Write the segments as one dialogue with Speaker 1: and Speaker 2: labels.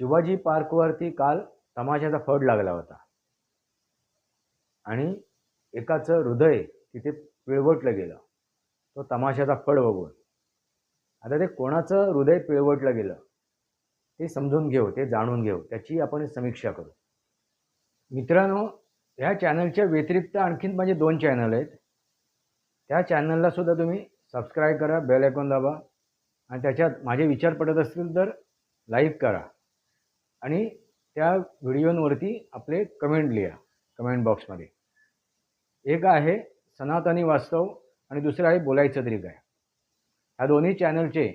Speaker 1: शिवाजी पार्कवरती काल तमाशाचा फड लागला होता. आणि एकाचं हृदय तिथे पिळवटलं गेलं. तो तमाशाचा फड बघून. आता ते कोणाचं हृदय पिळवटलं गेलं ते समजून घेऊ ते जाणून घेऊ त्याची आपण समीक्षा करू. मित्रांनो ह्या चॅनलच्या व्यतिरिक्त आणखीन माझे दोन चॅनल आहेत. त्या चॅनलला सुद्धा तुम्ही सबस्क्राईब करा बेल आयकॉन दाबा. आणि त्याच्यात माझे विचार पडत असतील तर लाईक करा. आणि त्या व्हिडिओंवरती आपले कमेंट लिहा कमेंट बॉक्समध्ये. एक आहे सनातनी वास्तव आणि दुसरं आहे बोलायचं तरी काय. ह्या दोन्ही चॅनलचे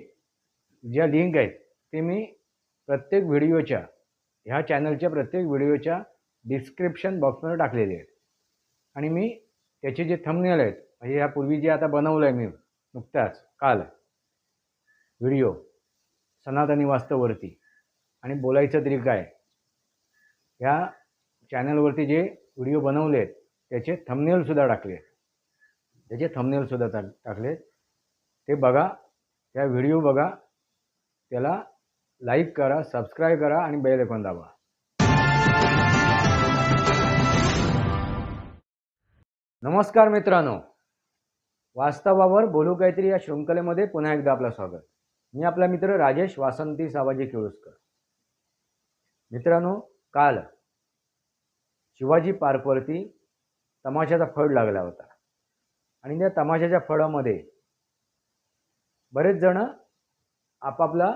Speaker 1: ज्या लिंक आहेत ते मी प्रत्येक व्हिडिओच्या ह्या चॅनलच्या प्रत्येक व्हिडिओच्या डिस्क्रिप्शन बॉक्समध्ये टाकलेले आहेत. आणि मी त्याचे जे थंबनेल आहेत म्हणजे ह्यापूर्वी जे आता बनवलं आहे मी नुकताच काल व्हिडिओ सनातनी वास्तववरती. आणि बोलायचं तरी काय? ह्या चॅनलवरती जे व्हिडिओ बनवले आहेत त्याचे थमनेलसुद्धा टाकले आहेत त्याचे थमनेलसुद्धा टाक टाकले ते बघा त्या व्हिडिओ बघा. त्याला लाईक करा सबस्क्राईब करा आणि बेल ऐकून दाबा. नमस्कार मित्रांनो. वास्तवावर बोलू काहीतरी या शृंखलेमध्ये पुन्हा एकदा आपलं स्वागत. मी आपला मित्र राजेश वासंती सावाजी केळुसकर. मित्रांनो काल शिवाजी पार्कवरती तमाशाचा फड लागला होता. आणि त्या तमाशाच्या फळामध्ये बरेच जण आपापला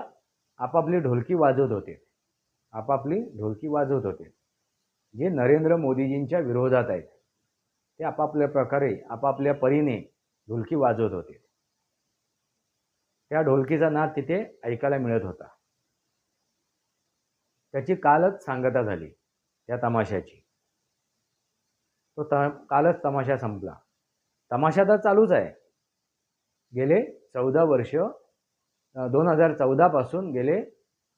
Speaker 1: आपापली ढोलकी वाजवत होते. आपापली ढोलकी वाजवत होते. जे नरेंद्र मोदीजींच्या विरोधात आहेत ते आपापल्या प्रकारे आपापल्या परीने ढोलकी वाजवत होते. त्या ढोलकीचा नाद तिथे ऐकायला मिळत होता. त्याची कालच सांगता झाली त्या तमाशाची. तो त कालच तमाशा संपला. तमाशा तर चालूच आहे. गेले चौदा वर्ष दोन हजार चौदापासून गेले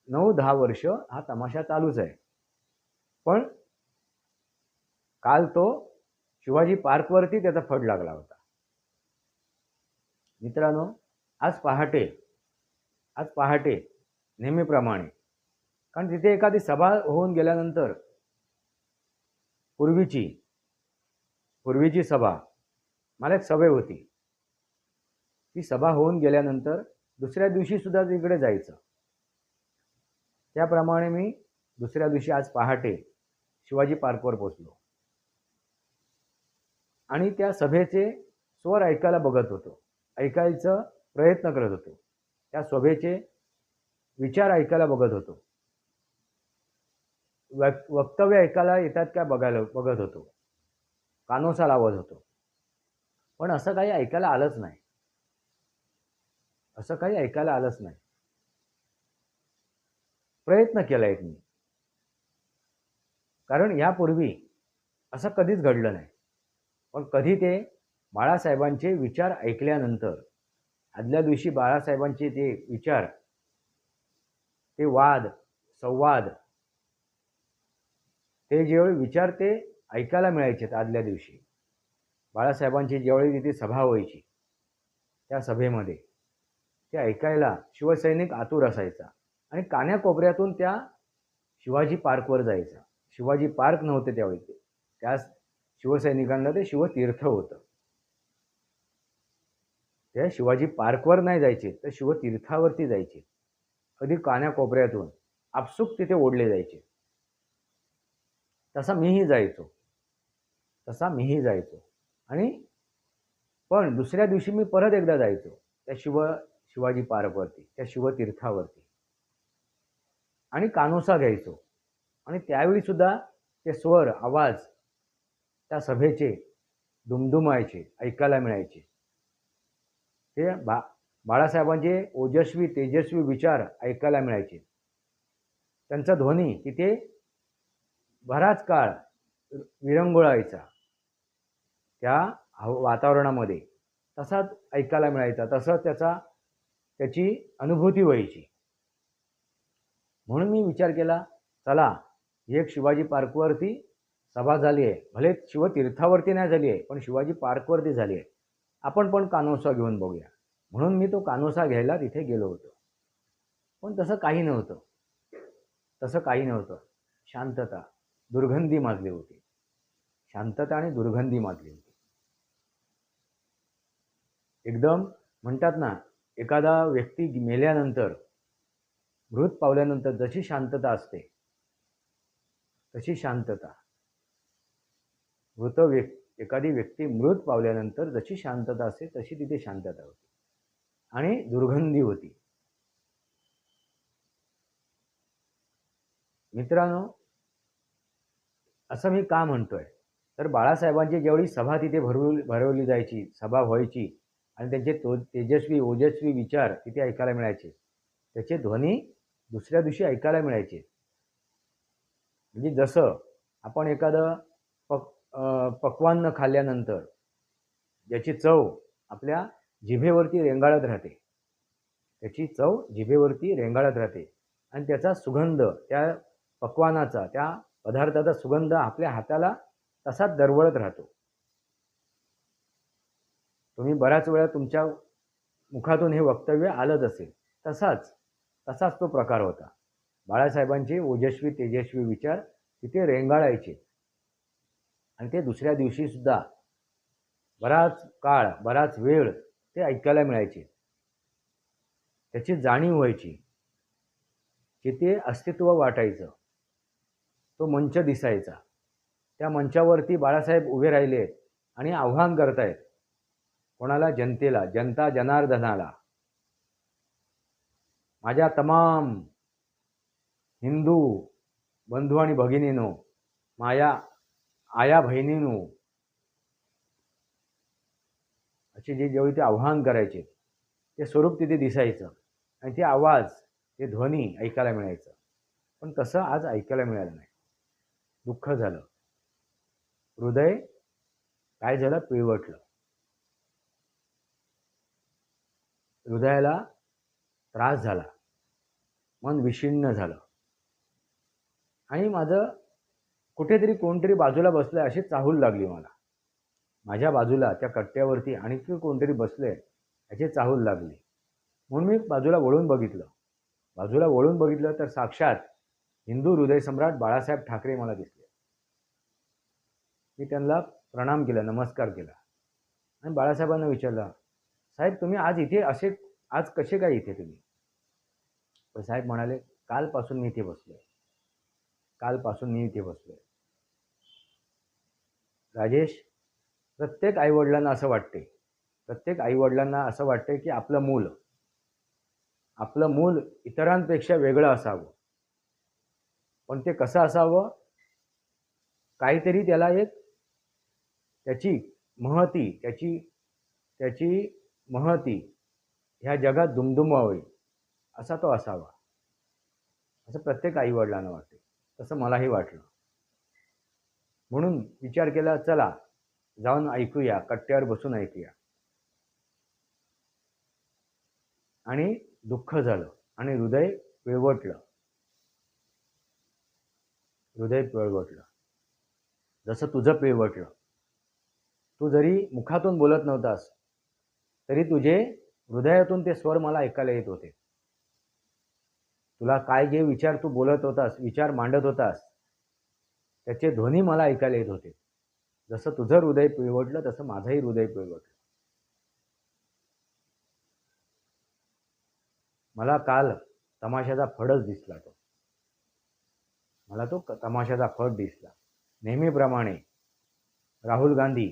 Speaker 1: नऊ दहा वर्ष हा तमाशा चालूच आहे. पण काल तो शिवाजी पार्कवरती त्याचा फड लागला होता. मित्रांनो आज पहाटे आज पहाटे नेहमीप्रमाणे कारण तिथे एखादी सभा होऊन गेल्यानंतर पूर्वीची पूर्वीची सभा मला एक सवय होती. ती सभा होऊन गेल्यानंतर दुसऱ्या दिवशी सुद्धा तिकडे जायचं. त्याप्रमाणे मी दुसऱ्या दिवशी आज पहाटे शिवाजी पार्कवर पोचलो आणि त्या सभेचे स्वर ऐकायला बघत होतो. ऐकायचा प्रयत्न करत होतो. त्या सभेचे विचार ऐकायला बघत होतो. वक वक्तव्य ऐकायला येतात काय बघायला बघत होतो. कानोसा लावत होतो. पण असं काही ऐकायला आलंच नाही. असं काही ऐकायला आलंच नाही. प्रयत्न केला एक मी. कारण यापूर्वी असं कधीच घडलं नाही. पण कधी ते बाळासाहेबांचे विचार ऐकल्यानंतर आदल्या दिवशी बाळासाहेबांचे ते विचार ते वाद संवाद ते जेवढे विचार ते ऐकायला मिळायचे आदल्या दिवशी. बाळासाहेबांची ज्यावेळी तिथे सभा व्हायची त्या सभेमध्ये ते ऐकायला शिवसैनिक आतुर असायचा आणि कान्याकोपऱ्यातून त्या शिवाजी पार्कवर जायचा. शिवाजी पार्क नव्हते त्यावेळी ते. त्या शिवसैनिकांना ते शिवतीर्थ होतं. त्या शिवाजी पार्कवर नाही जायचे तर शिवतीर्थावरती जायचे. कधी कान्याकोपऱ्यातून आपसुक तिथे ओढले जायचे. तसा मीही जायचो. तसा मीही जायचो. आणि पण दुसऱ्या दिवशी मी परत एकदा जायचो त्या शिव शिवाजी पार्कवरती त्या शिवतीर्थावरती. आणि कानोसा घ्यायचो. आणि त्यावेळी सुद्धा ते स्वर आवाज त्या सभेचे दुमदुमायचे ऐकायला मिळायचे. ते बा बाळासाहेबांचे ओजस्वी तेजस्वी विचार ऐकायला मिळायचे. त्यांचा ध्वनी तिथे बराच काळ विरंगुळायचा. त्या वातावरणामध्ये. तसाच ऐकायला मिळायचा. तसंच त्याचा त्याची अनुभूती व्हायची. म्हणून मी विचार केला चला एक शिवाजी पार्कवरती सभा झाली आहे. भले शिवतीर्थावरती नाही झाली आहे पण शिवाजी पार्कवरती झाली आहे. आपण पण कानोसा घेऊन बघूया. म्हणून मी तो कानोसा घ्यायला तिथे गेलो होतो. पण तसं काही नव्हतं. तसं काही नव्हतं. शांतता. दुर्गंधी माजली होती. शांतता आणि दुर्गंधी माजली होती. एकदम म्हणतात ना एखादा व्यक्ती मेल्यानंतर मृत पावल्यानंतर जशी शांतता असते तशी शांतता. मृत व्यक् एखादी व्यक्ती मृत पावल्यानंतर जशी शांतता असते तशी तिथे शांतता होती. आणि दुर्गंधी होती. मित्रांनो असं मी का म्हणतोय? तर बाळासाहेबांची जेवढी सभा तिथे भरवली भरवली जायची सभा व्हायची आणि त्यांचे तो तेजस्वी ओजस्वी विचार तिथे ऐकायला मिळायचे. त्याचे ध्वनी दुसऱ्या दिवशी ऐकायला मिळायचे. म्हणजे जसं आपण एखादं पक पक्वान्न खाल्ल्यानंतर ज्याची चव आपल्या जिभेवरती रेंगाळत राहते. त्याची चव जिभेवरती रेंगाळत राहते. आणि त्याचा सुगंध त्या पक्वानाचा त्या पदार्थाचा सुगंध आपल्या हाताला तसाच दरवळत राहतो. तुम्ही बऱ्याच वेळा तुमच्या मुखातून हे वक्तव्य आलंच असेल. तसाच तसाच तो प्रकार होता. बाळासाहेबांचे ओजस्वी तेजस्वी विचार तिथे रेंगाळायचे. आणि ते दुसऱ्या दिवशी सुद्धा बराच काळ बराच वेळ ते ऐकायला मिळायचे. त्याची जाणीव व्हायची तिथे अस्तित्व वाटायचं. तो मंच दिसायचा. त्या मंचावरती बाळासाहेब उभे राहिले आणि आव्हान करतायत. कोणाला? जनतेला. जनता जनार्दनाला. माझ्या तमाम हिंदू बंधू आणि भगिनीनो माया आया बहिणीनो असे जे जेवढी ते आव्हान करायचे ते स्वरूप तिथे दिसायचं आणि ते आवाज ते ध्वनी ऐकायला मिळायचं. पण तसं आज ऐकायला मिळालं नाही. दुःख झालं. हृदय काय झालं? पिळवटलं. हृदयाला त्रास झाला. मन विषिन्न झालं. आणि माझं कुठेतरी कोणतरी बाजूला बसलं अशी चाहूल लागली मला. माझ्या बाजूला त्या कट्ट्यावरती आणखी कोणतरी बसले याची चाहूल लागली. म्हणून मी बाजूला वळून बघितलं. बाजूला वळून बघितलं तर साक्षात हिंदू हृदयसम्राट बाळासाहेब ठाकरे मला दिसले. मी त्यांना प्रणाम केला नमस्कार केला. आणि बाळासाहेबांना विचारलं साहेब तुम्ही आज इथे असे आज कसे काय इथे तुम्ही? पण साहेब म्हणाले कालपासून मी इथे बसलोय. कालपासून मी इथे बसलोय. राजेश प्रत्येक आईवडिलांना असं वाटते प्रत्येक आईवडिलांना असं वाटते की आपलं मूल आपलं मूल इतरांपेक्षा वेगळं असावं. पण ते कसं असावं? काहीतरी त्याला एक त्याची महती त्याची त्याची महती ह्या जगात दुमदुमवावी असा तो असावा. असं प्रत्येक आईवडिलांना वाटते. तसं मलाही वाटलं. म्हणून विचार केला चला जाऊन ऐकूया कट्ट्यावर बसून ऐकूया. आणि दुःख झालं आणि हृदय विळवटलं हृदय पिळवटलं जसं तुझं पिळवटलं तू जरी मुखातून बोलत नव्हतास तरी तुझे हृदयातून ते स्वर मला ऐकायला येत होते. तुला काय जे विचार तू बोलत होतास विचार मांडत होतास त्याचे ध्वनी मला ऐकायला येत होते. जसं तुझं हृदय पिळवटलं तसं माझंही हृदय पिळवटलं मला काल तमाशाचा फडच दिसला तो. मला तो तमाशाचा फट दिसला. नेहमीप्रमाणे राहुल गांधी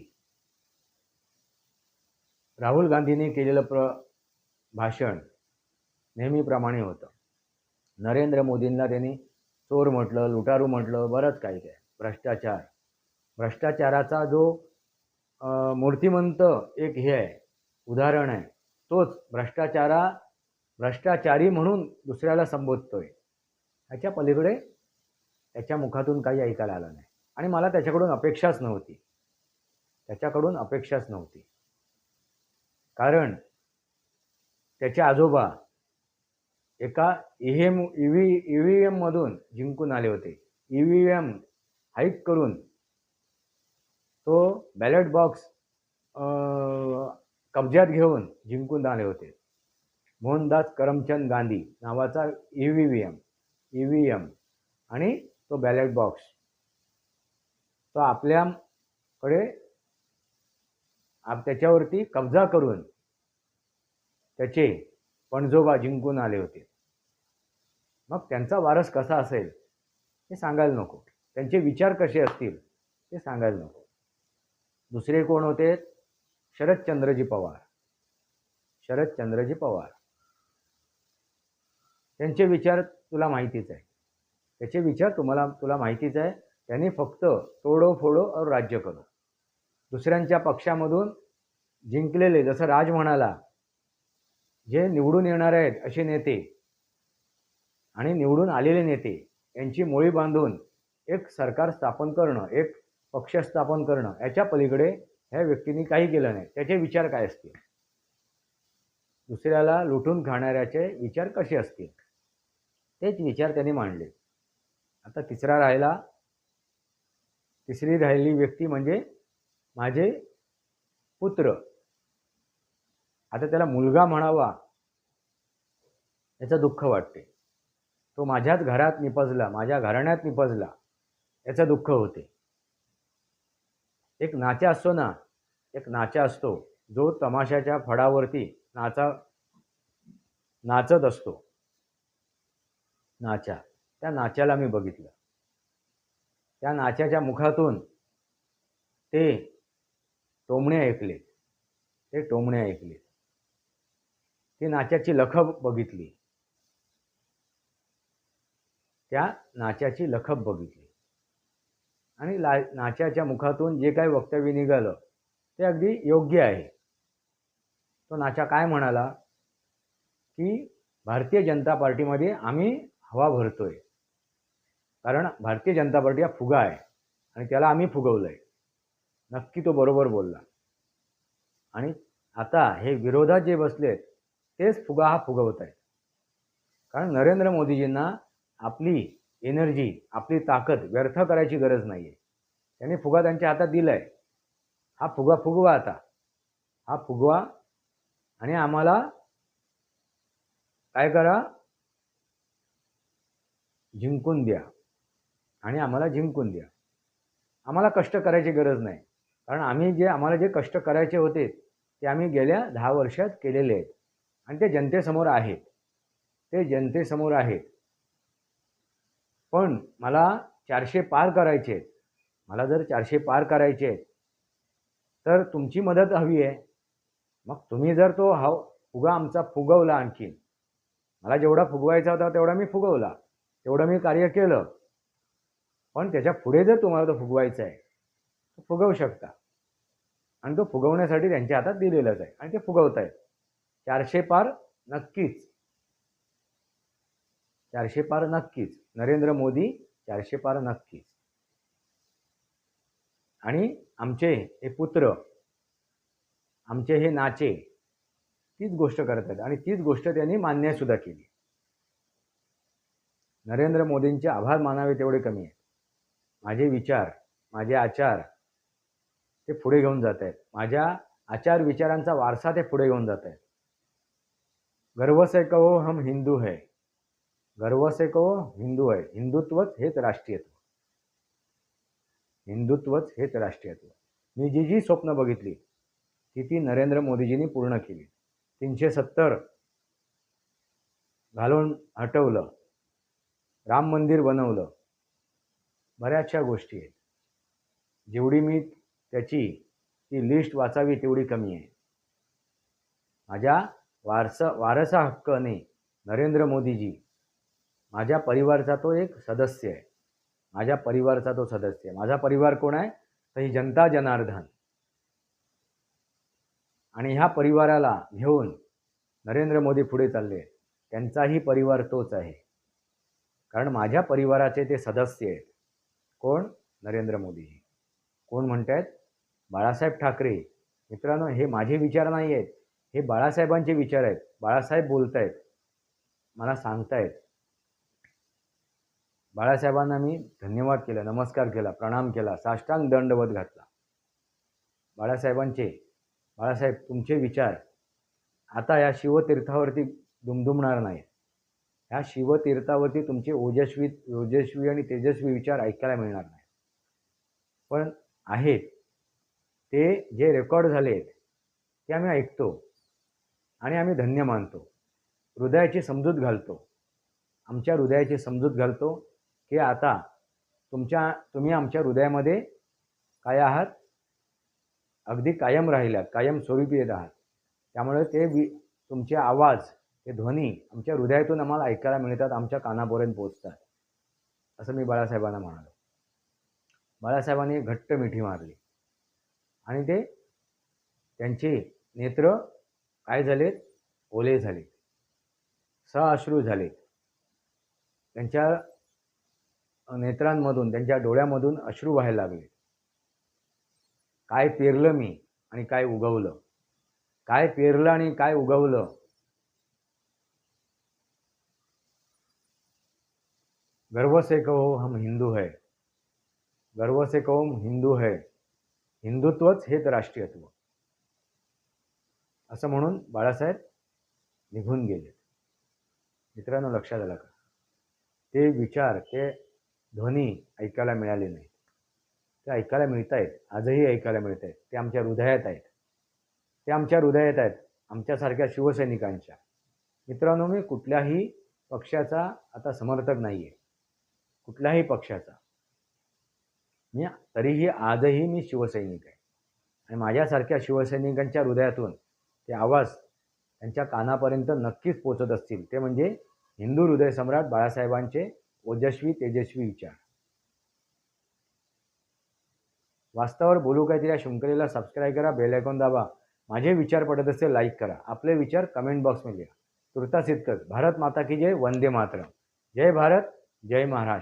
Speaker 1: राहुल गांधींनी केलेलं प्र भाषण नेहमीप्रमाणे होतं. नरेंद्र मोदींना त्यांनी चोर म्हटलं लुटारू म्हटलं बरंच काही काय. भ्रष्टाचार. भ्रष्टाचाराचा जो मूर्तिमंत एक हे आहे उदाहरण आहे तोच भ्रष्टाचारा भ्रष्टाचारी म्हणून दुसऱ्याला संबोधतोय. ह्याच्या पलीकडे त्याच्या मुखातून काही ऐकायला आलं नाही. आणि मला त्याच्याकडून अपेक्षाच नव्हती. त्याच्याकडून अपेक्षाच नव्हती. कारण त्याचे आजोबा एका इहेम E V V E V एममधून जिंकून आले होते. ई व्ही एम हाईक करून तो बॅलेट बॉक्स कब्ज्यात घेऊन जिंकून आले होते. मोहनदास करमचंद गांधी नावाचा E V V M E V M आणि तो बॅलेट बॉक्स तो आपल्याकडे आप त्याच्यावरती कब्जा करून त्याचे पणजोबा जिंकून आले होते. मग त्यांचा वारस कसा असेल हे सांगायला नको. त्यांचे विचार कसे असतील ते सांगायला नको. दुसरे कोण होते? शरदचंद्रजी पवार. शरदचंद्रजी पवार. त्यांचे विचार तुला माहितीच आहे. त्याचे विचार तुम्हाला तुला माहितीच आहे. त्यांनी फक्त तोडो फोडो और राज्य करो. दुसऱ्यांच्या पक्षामधून जिंकलेले जसं राज म्हणाला जे निवडून येणार आहेत असे नेते आणि निवडून आलेले नेते यांची मोळी बांधून एक सरकार स्थापन करणं एक पक्ष स्थापन करणं याच्या पलीकडे ह्या व्यक्तींनी काही केलं नाही. त्याचे विचार काय असतील? दुसऱ्याला लुटून खाणाऱ्याचे विचार कसे असतील? तेच विचार त्यांनी मांडले. आता तिसरा राहिला. तिसरी राहिली व्यक्ती म्हणजे माझे पुत्र. आता त्याला मुलगा म्हणावा. याचं दुःख वाटते. तो माझ्याच घरात निपजला माझ्या घराण्यात निपजला. याचं दुःख होते. एक नाचा असतो ना एक नाचा असतो. जो तमाशाच्या फडावरती नाचा नाचत असतो. नाचा. त्या नाच्याला मी बघितलं. त्या नाच्याच्या मुखातून ते टोमणे ऐकले. ते टोमणे ऐकले. ती नाच्याची लखब बघितली. त्या नाच्याची लखब बघितली. आणि ला नाच्याच्या मुखातून जे काही वक्तव्य निघालं ते अगदी योग्य आहे. तो नाचा काय म्हणाला? की भारतीय जनता पार्टीमध्ये आम्ही हवा भरतोय. कारण भारतीय जनता पार्टी हा फुगा आहे आणि त्याला आम्ही फुगवलं आहे नक्की तो बरोबर बोलला. आणि आता हे विरोधात जे बसलेत तेच फुगा हा फुगवत आहेत. कारण नरेंद्र मोदीजींना आपली एनर्जी आपली ताकद व्यर्थ करायची गरज नाही आहे त्यांनी फुगा त्यांच्या हातात दिला आहे हा फुगा फुगवा आता. हा फुगवा आणि आम्हाला काय करा? जिंकून द्या. आणि आम्हाला जिंकून द्या. आम्हाला कष्ट करायची गरज नाही. कारण आम्ही जे आम्हाला जे कष्ट करायचे होते ते आम्ही गेल्या दहा वर्षात केलेले आहेत. आणि ते जनतेसमोर आहेत. ते जनतेसमोर आहेत. पण मला चारशे पार करायचे आहेत. मला जर चारशे पार करायचे आहेत तर तुमची मदत हवी आहे. मग तुम्ही जर तो हव फुगा आमचा फुगवला आणखीन. मला जेवढा फुगवायचा होता तेवढा मी फुगवला. तेवढं मी कार्य केलं. पण त्याच्या पुढे जर तुम्हाला तो फुगवायचा आहे तो फुगवू शकता. आणि तो फुगवण्यासाठी त्यांच्या हातात दिलेलाच आहे आणि ते फुगवतायत. चारशे पार नक्कीच. चारशे पार नक्कीच. नरेंद्र मोदी चारशे पार नक्कीच. आणि आमचे हे पुत्र आमचे हे नाचे तीच गोष्ट करत आहेत आणि तीच गोष्ट त्यांनी मान्यसुद्धा केली. नरेंद्र मोदींचे आभार मानावे तेवढे कमी आहेत. माझे विचार माझे आचार ते पुढे घेऊन जात आहेत माझ्या आचार विचारांचा वारसा ते पुढे घेऊन जात आहेत गर्व से कहो हम हिंदू है. गर्व से कहो हिंदू आहे हिंदुत्वच हेच राष्ट्रीयत्व. हिंदुत्वच हेच राष्ट्रीयत्व. मी जी जी स्वप्न बघितली ती ती नरेंद्र मोदीजींनी पूर्ण केली. तीनशे सत्तर घालून हटवलं. राम मंदिर बनवलं. बऱ्याचशा गोष्टी आहेत. जेवढी मी त्याची ती लिस्ट वाचावी तेवढी कमी आहे. माझ्या वारस वारसा हक्कने नरेंद्र मोदीजी माझ्या परिवारचा तो एक सदस्य आहे. माझ्या परिवारचा तो सदस्य आहे. माझा परिवार कोण आहे? तर ही जनता जनार्दन. आणि ह्या परिवाराला घेऊन नरेंद्र मोदी पुढे चालले त्यांचाही परिवार तोच आहे. कारण माझ्या परिवाराचे ते सदस्य आहेत. कोण? नरेंद्र मोदीजी कोण म्हणत आहेत बाळासाहेब ठाकरे. मित्रांनो हे माझे विचार नाही आहेत हे बाळासाहेबांचे विचार आहेत. बाळासाहेब बोलत आहेत मला सांगतायत. बाळासाहेबांना मी धन्यवाद केला नमस्कार केला प्रणाम केला साष्टांग दंडवत घातला. बाळासाहेबांचे बाळासाहेब तुमचे विचार आता या शिवतीर्थावरती दुमदुमणार नाहीत. ह्या शिवतीर्थावरती तुमचे ओजस्वी ओजस्वी आणि तेजस्वी विचार ऐकायला मिळणार नाही. पण आहेत. ते जे रेकॉर्ड झाले आहेत ते आम्ही ऐकतो आणि आम्ही धन्य मानतो. हृदयाची समजूत घालतो. आमच्या हृदयाची समजूत घालतो की आता तुमच्या तुम्ही आमच्या हृदयामध्ये काय आहात? अगदी कायम राहिल्यात कायम स्वरूपी येत आहात. त्यामुळे ते वि तुमचे आवाज ते ध्वनी आमच्या हृदयातून आम्हाला ऐकायला मिळतात आमच्या कानापर्यंत पोचतात असं मी बाळासाहेबांना म्हणालो. बाळासाहेबांनी घट्ट मिठी मारली. आणि ते त्यांचे नेत्र काय झालेत? ओले झाले सअश्रू झाले त्यांच्या नेत्रांमधून त्यांच्या डोळ्यामधून अश्रू व्हायला लागले. काय पेरलं मी आणि काय उगवलं? काय पेरलं आणि काय उगवलं? गर्व से कहो हम हिंदू है। गर्व से कहो हम हिंदू है। हिंदुत्वच हेच राष्ट्रीयत्व। असं म्हणून बाळासाहेब निघून गेले. मित्रांनो लक्षात आलं का? ते विचार ते ध्वनी ऐकायला मिळाले नाही ते ऐकायला मिळत आहेत आजही ऐकायला मिळत आहेत ते आमच्या हृदयात आहेत. ते आमच्या हृदयात आहेत. आमच्यासारख्या शिवसैनिकांच्या. मित्रांनो मी कुठल्याही पक्षाचा आता समर्थक नाही आहे कुठल्याही पक्षाचा. मी तरीही आजही मी शिवसैनिक आहे. आणि माझ्यासारख्या शिवसैनिकांच्या हृदयातून ते आवाज त्यांच्या कानापर्यंत नक्कीच पोचत असतील. ते म्हणजे हिंदू हृदय सम्राट बाळासाहेबांचे ओजस्वी तेजस्वी विचार. वास्तवावर बोलू काहीतरी या शृंखलेला सबस्क्राईब करा बेल आयकॉन दाबा. माझे विचार पडत असते लाईक करा. आपले विचार कमेंट बॉक्समध्ये लिहा. तुर्तास इतकंच भारत माता की जय वंदे मातरम. जय भारत जय महाराष्ट्र.